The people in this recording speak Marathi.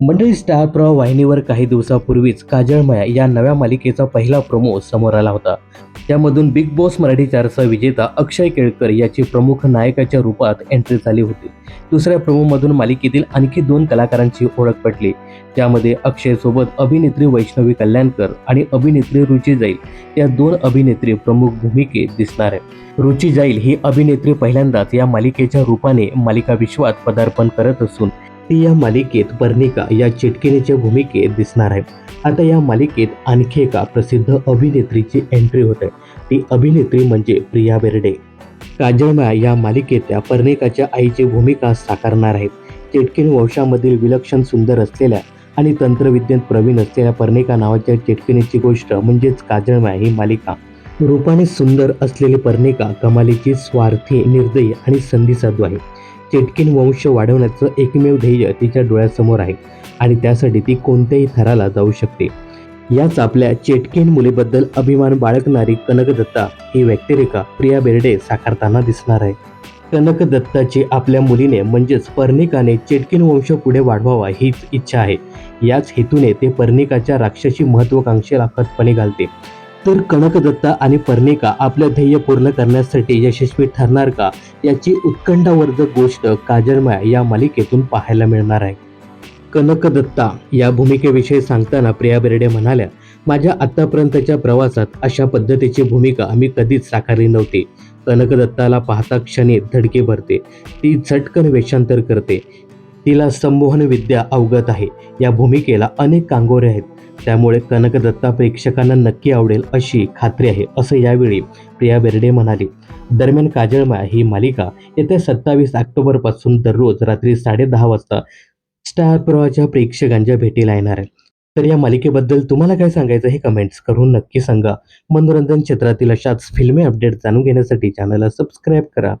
मंडळी स्टार प्रवाह वाहिनीवर काही दिवसापूर्वीच काजळमाया या नव्या मालिकेचा पहिला प्रोमो समोर आला होता. त्यामधून बिग बॉस मराठी चारचा विजेता अक्षय केळकर याची प्रमुख नायकाच्या रूपात एंट्री झाली होती. दुसऱ्या प्रोमोमधून मालिकेतील आणखी दोन कलाकारांची ओळख पटली. त्यामध्ये अक्षयसोबत अभिनेत्री वैष्णवी कल्याणकर आणि अभिनेत्री रुची जाईल या दोन अभिनेत्री प्रमुख भूमिकेत दिसणार आहे रुची जाईल ही अभिनेत्री पहिल्यांदाच या मालिकेच्या रूपाने मालिका विश्वात पदार्पण करत असून ती या मालिकेत पर्णिका या चिटकिनीच्या भूमिकेत दिसणार आहे. आता या मालिकेत आणखी एका प्रसिद्ध अभिनेत्रीची एंट्री होते. ती अभिनेत्री म्हणजे प्रिया बेर्डे. काजळमाया या मालिकेत त्या पर्णिकाच्या आईची भूमिका साकारणार आहेत. चेटकिन वंशामधील विलक्षण सुंदर असलेल्या आणि तंत्रविद्येत प्रवीण असलेल्या पर्णिका नावाच्या चेटकिनीची गोष्ट म्हणजेच काजळमाया ही मालिका. रूपाने सुंदर असलेली पर्णिका कमालीची स्वार्थी निर्दयी आणि संधी साधू आहे. चेटकिन वंश वाढवण्याचं एकमेव ध्येय तिच्या डोळ्यासमोर आहे आणि त्यासाठी ती कोणत्याही थराला जाऊ शकते. याच आपल्या चेटकिन मुलीबद्दल अभिमान बाळगणारी कनक दत्ता ही व्यक्तिरेखा प्रिया बेर्डे साकारताना दिसणार आहे. कनक दत्ताची आपल्या मुलीने म्हणजेच पर्णिकाने चेटकिन वंश पुढे वाढवावा हीच इच्छा आहे. याच हेतूने ते पर्णिकाच्या राक्षसी महत्वाकांक्षेला खतपणे घालते. तर कनकदत्ता आणि पर्णिका आपलं ध्येय पूर्ण करण्यासाठी यशस्वी ठरणार का? याची उत्कंठावर्धक गोष्ट काजळमाया या मालिकेतून पाहायला मिळणार आहे. कनकदत्ता या भूमिकेविषयी सांगताना प्रिया बेर्डे म्हणाल्या माझ्या आतापर्यंतच्या प्रवासात अशा पद्धतीची भूमिका मी कधीच साकारली नव्हती. कनकदत्ताला पाहता क्षणी धडके भरते. ती झटकन वेषांतर करते. तिला संमोहन विद्या अवगत आहे. या भूमिकेला अनेक कांगोरे आहेत. त्यामुळे कनकदत्ता प्रेक्षकांना नक्की आवडेल अशी खात्री आहे असं यावेळी प्रिया बेर्डे म्हणाली. दरम्यान काजळमाया ही मालिका येत्या सत्तावीस ऑक्टोबरपासून दररोज रात्री साडेदहा वाजता स्टार प्रवाहाच्या प्रेक्षकांच्या भेटीला येणार आहे. तर या मालिकेबद्दल तुम्हाला काय सांगायचं हे कमेंट्स करून नक्की सांगा. मनोरंजन क्षेत्रातील अशाच फिल्मी अपडेट जाणून घेण्यासाठी चॅनलला सबस्क्राईब करा.